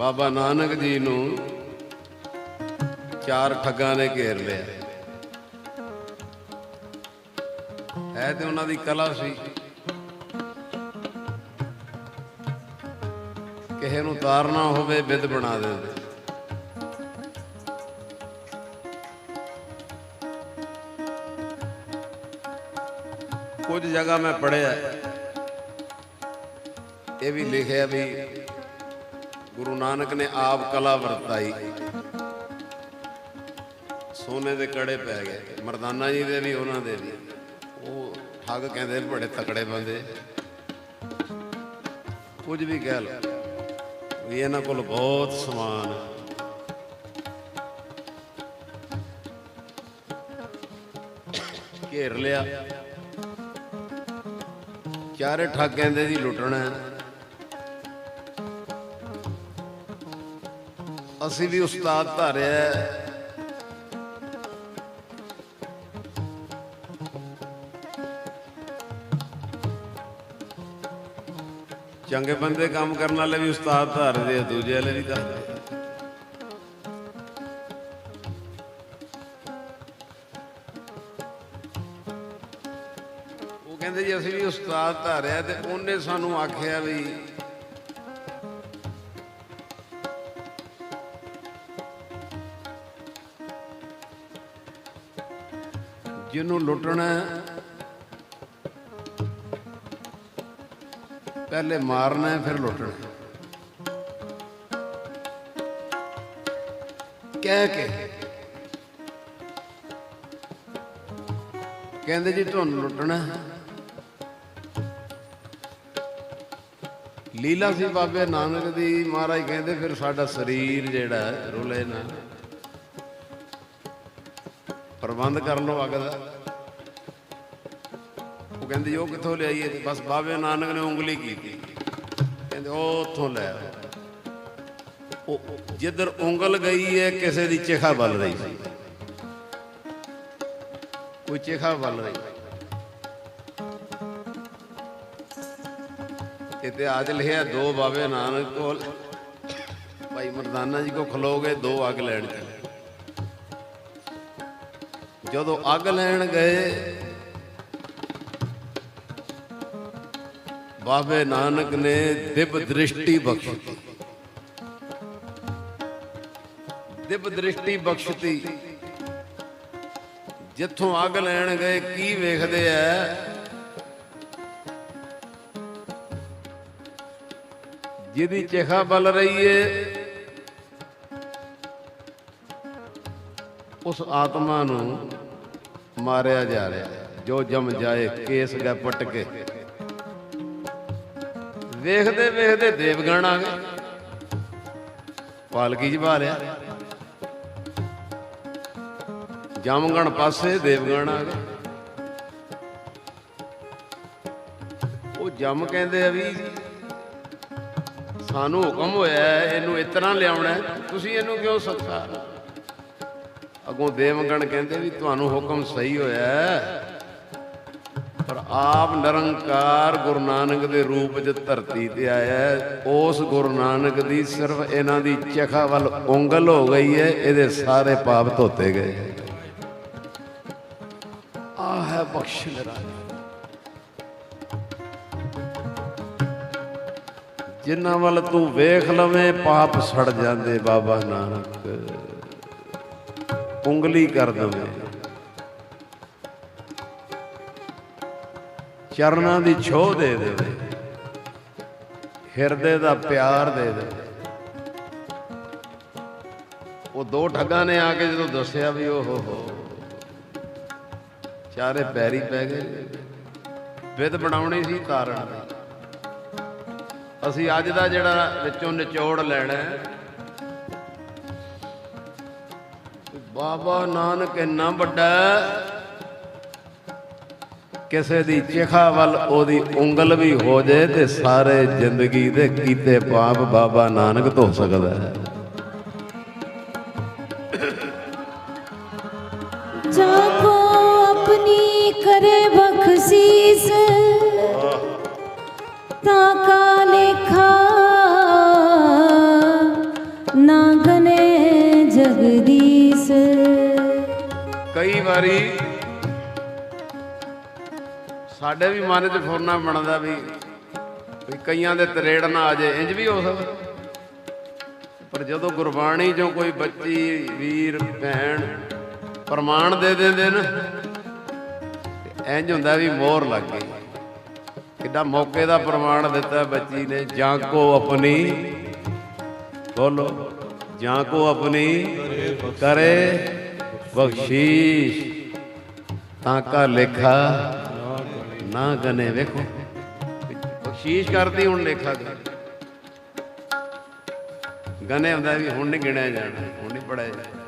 ਬਾਬਾ ਨਾਨਕ ਜੀ ਨੂੰ ਚਾਰ ਠੱਗਾਂ ਨੇ ਘੇਰ ਲਿਆ। ਹੈ ਤੇ ਉਹਨਾਂ ਦੀ ਕਲਾ ਸੀ। ਕਿਸੇ ਨੂੰ ਤਾਰਨਾ ਹੋਵੇ ਵਿਦ ਬਣਾ ਦਿੰਦੇ ਕੁਝ ਜਗ੍ਹਾ ਮੈਂ ਪੜਿਆ ਇਹ ਵੀ ਲਿਖਿਆ ਵੀ ਗੁਰੂ ਨਾਨਕ ਨੇ ਆਪ ਕਲਾ ਵਰਤਾਈ। ਸੋਨੇ ਦੇ ਕੜੇ ਪੈ ਗਏ, ਮਰਦਾਨਾ ਜੀ ਦੇ ਵੀ, ਉਹਨਾਂ ਦੇ ਵੀ। ਉਹ ਠੱਗ ਕਹਿੰਦੇ ਬੜੇ ਤਕੜੇ ਬੰਦੇ। ਕੁਝ ਵੀ ਕਹਿ ਲਓ, ਵੀ ਇਹਨਾਂ ਕੋਲ ਬਹੁਤ ਸਮਾਨ ਹੈ ਘੇਰ ਲਿਆ। ਚਾਰੇ ਠੱਗ ਕਹਿੰਦੇ ਜੀ ਲੁੱਟਣਾ ਅਸੀਂ ਵੀ ਉਸਤਾਦ ਧਾਰਿਆ ਚੰਗੇ ਬੰਦੇ ਕੰਮ ਕਰਨ ਵਾਲੇ ਵੀ ਉਸਤਾਦ ਧਾਰਦੇ ਆ, ਦੂਜੇ ਵਾਲੇ ਵੀ ਧਾਰਦੇ ਉਹ ਕਹਿੰਦੇ ਜੀ ਅਸੀਂ ਵੀ ਉਸਤਾਦ ਧਾਰਿਆ ਤੇ ਉਹਨੇ ਸਾਨੂੰ ਆਖਿਆ ਵੀ ਜਿਹਨੂੰ ਲੁੱਟਣਾ ਪਹਿਲੇ ਮਾਰਨਾ ਫਿਰ ਲੁੱਟਣਾ ਕਹਿ ਕੇ। ਕਹਿੰਦੇ ਜੀ ਤੁਹਾਨੂੰ ਲੁੱਟਣਾ ਲੀਲਾ ਸੀ ਬਾਬੇ ਨਾਨਕ ਦੀ, ਮਹਾਰਾਜ ਕਹਿੰਦੇ ਫਿਰ ਸਾਡਾ ਸਰੀਰ ਜਿਹੜਾ ਰੁਲੇ ਨਾ। ਪ੍ਰਬੰਧ ਕਰ ਲਓ ਅੱਗ ਦਾ ਉਹ ਕਹਿੰਦੇ, ਉਹ ਕਿੱਥੋਂ ਲਿਆਈਏ ਤੇ ਬਸ ਬਾਬੇ ਨਾਨਕ ਨੇ ਉਂਗਲੀ ਕੀਤੀ। ਕਹਿੰਦੇ, ਉਹ ਉੱਥੋਂ ਲੈ ਉਹ ਜਿੱਧਰ ਉਂਗਲ ਗਈ ਹੈ ਕਿਸੇ ਦੀ ਚਿਖਾ ਵੱਲ ਰਹੀ ਸੀ। ਕੋਈ ਚਿਖਾ ਵੱਲ ਰਹੀ ਇਤਿਹਾਸ ਲਿਖਿਆ, ਦੋ ਬਾਬੇ ਨਾਨਕ ਕੋਲ। ਭਾਈ ਮਰਦਾਨਾ ਜੀ ਕੋ ਖਲੋਗੇ ਦੋ ਅੱਗ ਲੈਣ ਚਲੇ। ਜਦੋਂ ਅੱਗ ਲੈਣ ਗਏ, ਬਾਬੇ ਨਾਨਕ ਨੇ ਦਿਵ ਦ੍ਰਿਸ਼ਟੀ ਬਖਸ਼ੀ। ਦਿਵ ਦ੍ਰਿਸ਼ਟੀ ਬਖਸ਼ਤੀ। ਜਿੱਥੋਂ ਅੱਗ ਲੈਣ ਗਏ, ਕੀ ਵੇਖਦੇ ਐ? ਜਿਹਦੀ ਚਿਖਾ ਬਲ ਰਹੀ ਏ ਉਸ ਆਤਮਾ ਨੂੰ ਮਾਰਿਆ ਜਾ ਰਿਹਾ ਜੋ ਜਮ ਜਾਏ, ਕੇਸ ਗਾ ਪਟ ਕੇ। ਵੇਖਦੇ ਵੇਖਦੇ ਦੇਵਗਣ ਆ ਗਏ। ਪਾਲਕੀ ਜਵਾ ਲਿਆ। ਜਮਗਣ ਪਾਸੇ ਦੇਵਗਣ ਆ ਗਏ। ਉਹ ਜਮ ਕਹਿੰਦੇ ਆ ਵੀ, ਸਾਨੂੰ ਹੁਕਮ ਹੋਇਆ ਇਹਨੂੰ ਇਸ ਤਰ੍ਹਾਂ ਲਿਆਉਣਾ ਤੁਸੀਂ ਇਹਨੂੰ ਕਿਉਂ ਸੱਤਾ ਅਗੋਂ ਦੇਵਗਣ ਕਹਿੰਦੇ ਵੀ ਤੁਹਾਨੂੰ ਹੁਕਮ ਸਹੀ ਹੋਇਆ ਪਰ ਆਪ ਨਿਰੰਕਾਰ ਗੁਰੂ ਨਾਨਕ ਦੇ ਰੂਪ 'ਚ ਧਰਤੀ ਤੇ ਆਇਆ ਉਸ ਗੁਰੂ ਨਾਨਕ ਦੀ ਸਿਰਫ ਇਹਨਾਂ ਦੀ ਚਖਾ ਵੱਲ ਉਂਗਲ ਹੋ ਗਈ ਹੈ, ਇਹਦੇ ਸਾਰੇ ਪਾਪ ਧੋਤੇ ਗਏ ਆ ਹੈ ਬਖਸ਼ ਨਿਰਾਲਾ ਜਿਨ੍ਹਾਂ ਵੱਲ ਤੂੰ ਵੇਖ ਲਵੇਂ, ਪਾਪ ਸੜ ਜਾਂਦੇ ਬਾਬਾ ਨਾਨਕ। ਉਂਗਲੀ ਕਰ ਦਵੇਂ ਚਰਨਾਂ ਦੀ ਛੋਹ ਦੇ ਦੇਵੇ ਹਿਰਦੇ ਦਾ ਪਿਆਰ ਦੇ ਦੇਵੇ ਉਹ ਦੋ ਠੱਗਾਂ ਨੇ ਆ ਕੇ ਜਦੋਂ ਦੱਸਿਆ ਵੀ ਉਹ ਹੋ ਹੋ, ਚਾਰੇ ਪੈਰੀ ਪੈ ਗਏ। ਵਿਦ ਬਣਾਉਣੀ ਸੀ ਤਾਰਨ ਦੀ ਅਸੀਂ ਅੱਜ ਦਾ ਜਿਹੜਾ ਵਿੱਚੋਂ ਨਿਚੋੜ ਲੈਣਾ ਹੈ ਬਾਬਾ ਨਾਨਕ ਇੰਨਾ ਵੱਡਾ ਕਿਸੇ ਦੀ ਚਿਖਾ ਵੱਲ ਉਹਦੀ ਉਂਗਲ ਵੀ ਹੋ ਜੇ ਤੇ ਸਾਰੇ ਜ਼ਿੰਦਗੀ ਦੇ ਕੀਤੇ ਪਾਪ ਬਾਬਾ ਨਾਨਕ ਧੋ ਸਕਦਾ ਹੈ। ਆਪਣੀ ਕਰੇ ਬਖਸ਼ੀਸ ਤਾਂ ਕਈ ਵਾਰੀ ਸਾਡੇ ਵੀ ਮਨ 'ਚ ਫੁਰਨਾ ਬਣਦਾ ਵੀ ਵੀ ਕਈਆਂ ਦੇ ਤਰੇੜ ਨਾ ਆ ਜੇ ਇੰਜ ਵੀ ਹੋ ਸਕਦਾ। ਪਰ ਜਦੋਂ ਗੁਰਬਾਣੀ ਚੋਂ ਕੋਈ ਬੱਚੀ, ਵੀਰ, ਭੈਣ ਪ੍ਰਮਾਣ ਦੇ ਦਿੰਦੇ ਨੇ, ਤੇ ਇੰਜ ਹੁੰਦਾ ਵੀ ਮੋਹਰ ਲੱਗ ਗਈ। ਕਿੱਡਾ ਮੌਕੇ ਦਾ ਪ੍ਰਮਾਣ ਦਿੱਤਾ ਬੱਚੀ ਨੇ, ਜਾਂ ਕੋ ਆਪਣੀ ਬੋਲੋ, ਜਾਂ ਕੋ ਆਪਣੀ ਕਰੇ ਬਖਸ਼ੀਸ਼। ਤਾਂ ਕਾ ਲੇਖਾ ਨਾ ਗਨੇ ਵੇਖੋ। ਬਖਸ਼ੀਸ਼ ਕਰਦੀ, ਹੁਣ ਲੇਖਾ ਗਨੇ ਹੁੰਦਾ ਵੀ ਹੁਣ ਨਹੀਂ ਗਿਣਿਆ ਜਾਣਾ, ਹੁਣ ਨਹੀਂ ਪੜਿਆ ਜਾਣਾ।